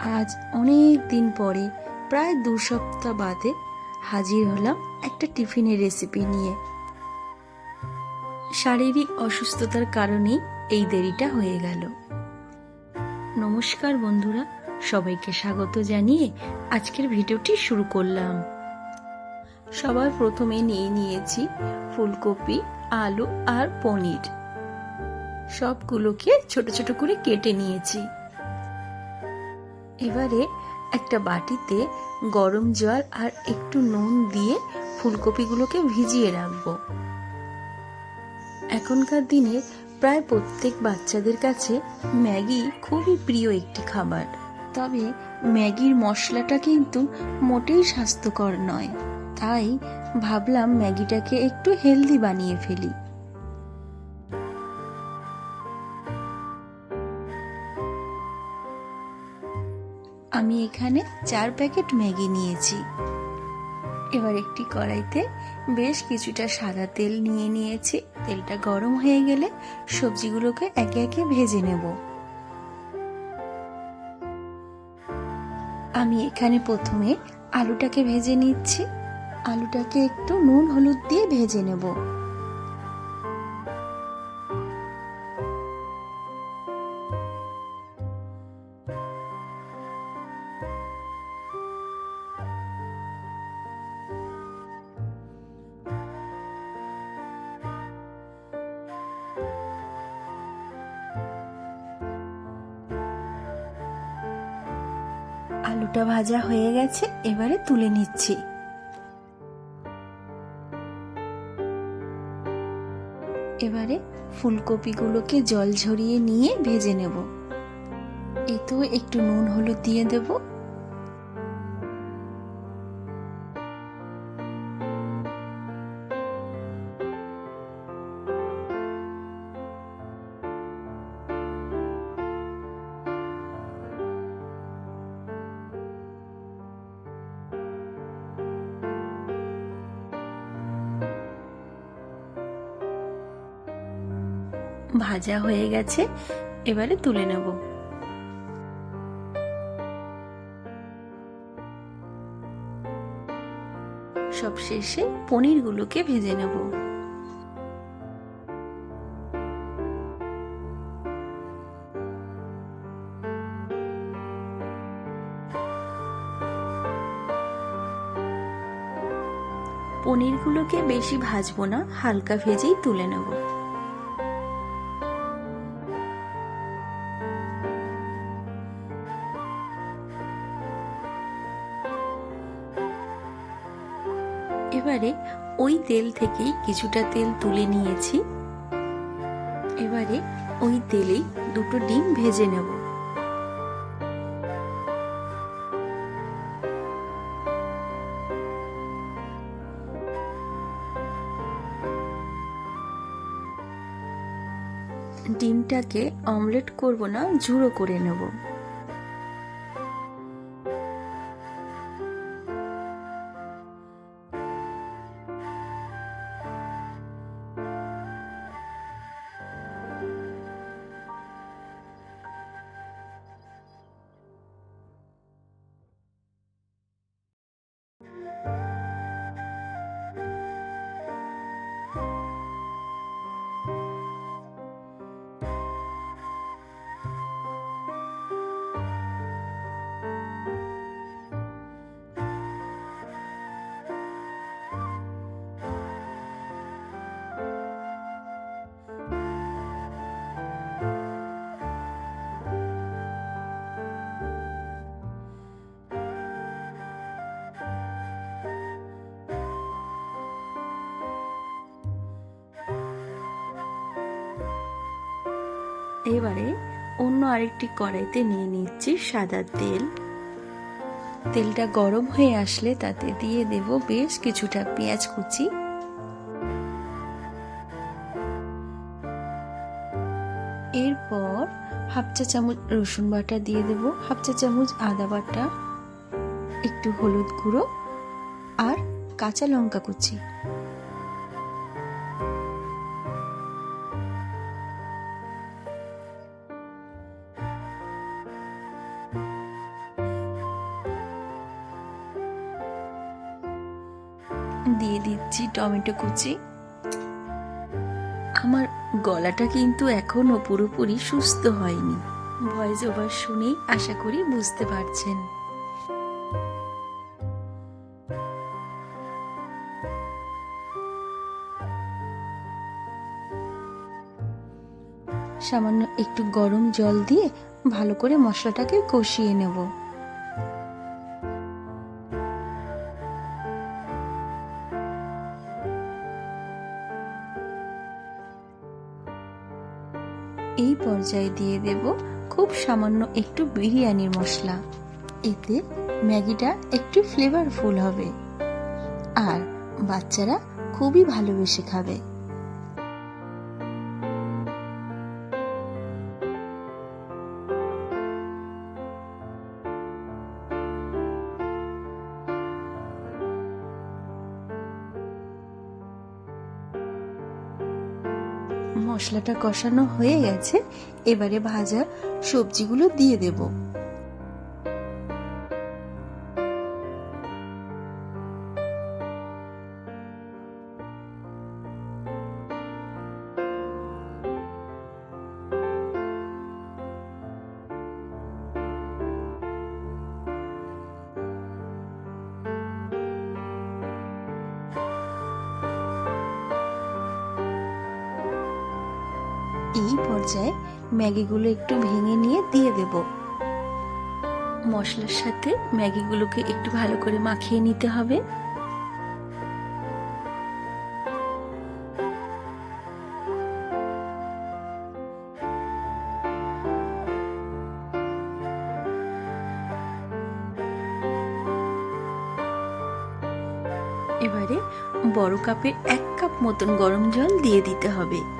আজ অনেক দিন পরে, প্রায় দু সপ্তাহ বাদে হাজির হলাম একটা টিফিনের রেসিপি নিয়ে। শারীরিক অসুস্থতার কারণেই এই দেরিটা হয়ে গেল। নমস্কার বন্ধুরা, সবাইকে স্বাগত জানিয়ে আজকের ভিডিওটি শুরু করলাম। সবার প্রথমে নিয়ে নিয়েছি ফুলকপি, আলু আর পনির। সবগুলোকে ছোট ছোট করে কেটে নিয়েছি। এবারে একটা বাটিতে গরম জল আর একটু নুন দিয়ে ফুলকপিগুলোকে ভিজিয়ে রাখব। এখনকার দিনে প্রায় প্রত্যেক বাচ্চাদের কাছে ম্যাগি খুবই প্রিয় একটি খাবার। তবে ম্যাগির মশলাটা কিন্তু মোটেই স্বাস্থ্যকর নয়। তাই ভাবলাম ম্যাগিটাকে একটু হেলদি বানিয়ে ফেলি। আমি এখানে চার প্যাকেট ম্যাগি নিয়েছি। এবার একটি কড়াইতে বেশ কিছুটা সাদা তেল নিয়ে নিয়েছি। তেলটা গরম হয়ে গেলে সবজিগুলোকে একে একে ভেজে নেব। আমি এখানে প্রথমে আলুটাকে ভেজে নিচ্ছি। আলুটাকে একটু নুন, হলুদ দিয়ে ভেজে নেব। আলুটা ভাজা হয়ে গেছে, এবারে তুলে নিচ্ছি। এবারে ফুলকপিগুলোকে জল ঝরিয়ে নিয়ে ভেজে নেব। এতেও একটু নুন, হলুদ দিয়ে দেব। ভাজা হয়ে গেছে, এবারে তুলে নেব। সব শেষে পনিরগুলোকে ভেজে নেব। পনিরগুলোকে বেশি ভাজবো না, হালকা ভেজেই তুলে নেব। ওই তেল থেকেই কিছুটা তেল তুলে নিয়েছি। এবারে ওই তেলেই দুটো ডিম ভেজে নেব। ডিমটাকে অমলেট করব না, ঝুড়ো করে নেব। এবারে অন্য আরেকটি কড়াইতে নিয়ে নিচ্ছি সাদা তেল। তেলটা গরম হয়ে আসলে তাতে দিয়ে দেব বেশ কিছুটা পেঁয়াজ কুচি। এরপর হাফ চা চামচ রসুন বাটা দিয়ে দেব, হাফ চা চামচ আদা বাটা, একটু হলুদ গুঁড়ো আর কাঁচা লঙ্কা কুচি। দিয়ে দিচ্ছি টমেটো কুচি। আমার গলাটা কিন্তু এখনও পুরোপুরি সুস্থ হয়নি। ভয়েস ওভার শুনেই আশা করি বুঝতে পারছেন। সামান্য একটু গরম জল দিয়ে ভালো করে মশলাটাকে কষিয়ে নেব। পর্যায়ে দিয়ে দেব খুব সামান্য একটু বিরিয়ানির মশলা। এতে ম্যাগিটা একটু ফ্লেভারফুল হবে। আর বাচ্চারা খুবই ভালোবেসে খাবে। মশলাটা কষানো হয়ে গেছে এবারে ভাজা সবজিগুলো দিয়ে দেব। এই পর্যায়ে ম্যাগিগুলো একটু ভেঙে নিয়ে দিয়ে দেব। মশলার সাথে ম্যাগিগুলোকে একটু ভালো করে মাখিয়ে নিতে হবে। এবারে বড় কাপের এক কাপ মতন গরম জল দিয়ে দিতে হবে।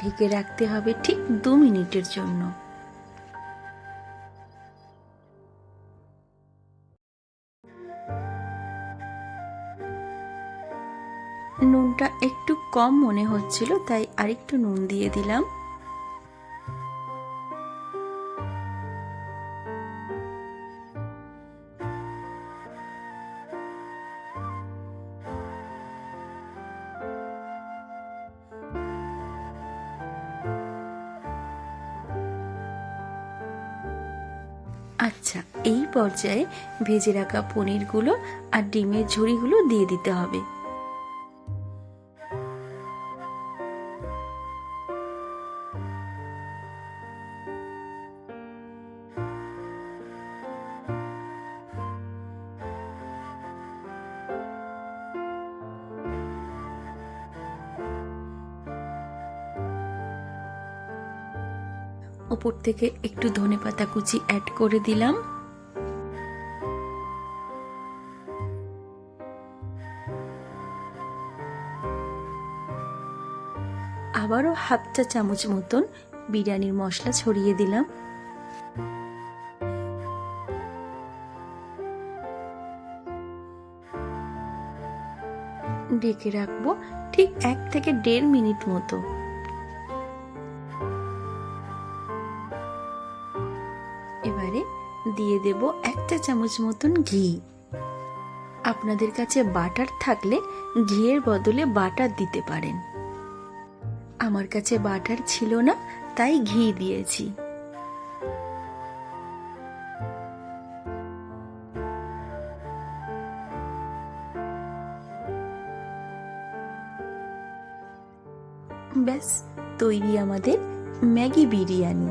ঢেকে রাখতে হবে ঠিক দু মিনিটের জন্য। নুনটা একটু কম মনে হচ্ছিল, তাই আরেকটু নুন দিয়ে দিলাম। আচ্ছা এই পর্যায়ে ভেজে রাখা পনিরগুলো আর ডিমের ঝুড়িগুলো দিয়ে দিতে হবে। ওপর থেকে একটু ধনেপাতা কুচি অ্যাড করে দিলাম। আবারও হাফ চা চামচ মতন বিরিয়ানির মশলা ছড়িয়ে দিলাম। ঢেকে রাখব ঠিক এক থেকে দেড় মিনিট মতো। দিয়ে দেব একটা চামচ মতন ঘি। আপনাদের কাছে বাটার থাকলে ঘিয়ের বদলে বাটার দিতে পারেন। আমার কাছে বাটার ছিল না, তাই ঘি দিয়েছি। ব্যাস, তৈরি আমাদের ম্যাগি বিরিয়ানি।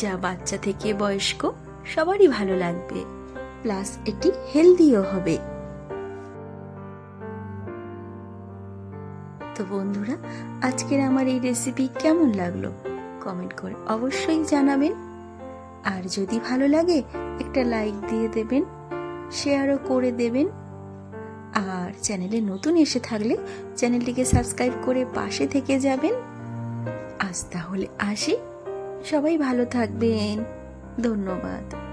যা বাচ্চা থেকে বয়স্ক সবারই ভালো লাগবে। প্লাস এটি হেলদিও হবে। তো বন্ধুরা, আজকের আমার এই রেসিপি কেমন লাগল? কমেন্ট করে অবশ্যই জানাবেন। আর যদি ভালো লাগে, একটা লাইক দিয়ে দেবেন শেয়ারও করে দেবেন। আর চ্যানেলে নতুন এসে থাকলে চ্যানেলটিকে সাবস্ক্রাইব করে পাশে থেকে যাবেন। আজ তাহলে আসি। সবাই ভালো থাকবেন। ধন্যবাদ।